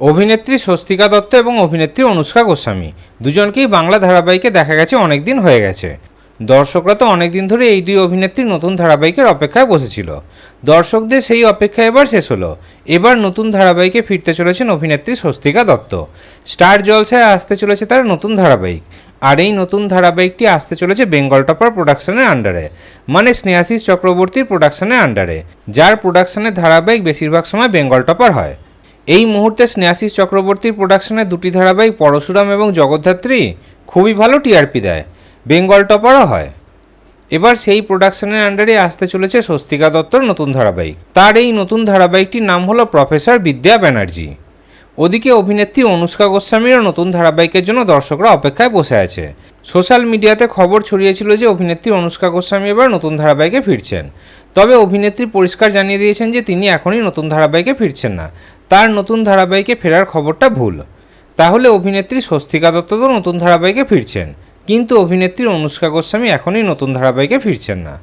অভিনেত্রী স্বস্তিকা দত্ত এবং অভিনেত্রী অনুষ্কা গোস্বামী। দুজনকেই বাংলা ধারাবাহিকে দেখা গেছে অনেক দিন হয়ে গেছে। দর্শকরা তো অনেক দিন ধরে এই দুই অভিনেত্রী নতুন ধারাবাহিকের অপেক্ষায় বসেছিল। দর্শকদের সেই অপেক্ষা এবার শেষ হলো। এবার নতুন ধারাবাহিকে ফিরতে চলেছেন অভিনেত্রী স্বস্তিকা দত্ত। স্টার জলসায় আসতে চলেছে তার নতুন ধারাবাহিক। আর এই নতুন ধারাবাহিকটি আসতে চলেছে বেঙ্গল টপার প্রোডাকশনের আন্ডারে মানে স্নেহাশিস চক্রবর্তীর প্রোডাকশনের আন্ডারে, যার প্রোডাকশনের ধারাবাহিক বেশিরভাগ সময় বেঙ্গল টপার হয়। এই মুহূর্তে স্নেহাশিস চক্রবর্তীর প্রোডাকশনে দুটি ধারাবাহিক পরশুরাম এবং জগদ্ধাত্রী খুবই ভালো টিআরপি দেয়। বেঙ্গল টপারও হয়। এবার সেই প্রোডাকশনের আন্ডারে আসতে চলেছে স্বস্তিকা দত্তর নতুন ধারাবাহিক। তার এই নতুন ধারাবাহিকটির নাম হলো প্রফেসর বিদ্যা ব্যানার্জি। ওদিকে অভিনেত্রী অনুষ্কা গোস্বামীরও নতুন ধারাবাহিকের জন্য দর্শকরা অপেক্ষায় বসে আছে। সোশ্যাল মিডিয়াতে খবর ছড়িয়েছিল যে অভিনেত্রী অনুষ্কা গোস্বামী এবার নতুন ধারাবাহিকে ফিরছেন। তবে অভিনেত্রী পরিষ্কার জানিয়ে দিয়েছেন যে তিনি এখনই নতুন ধারাবাহিকে ফিরছেন না। তার নতুন ধারাবাহিকে ফেরার খবরটা ভুল। তাহলে অভিনেত্রী স্বস্তিকা দত্ত তো নতুন ধারাবাহিকে ফিরছেন। কিন্তু অভিনেত্রী অনুষ্কা গোস্বামী এখনই নতুন ধারাবাহিকে ফিরছেন না।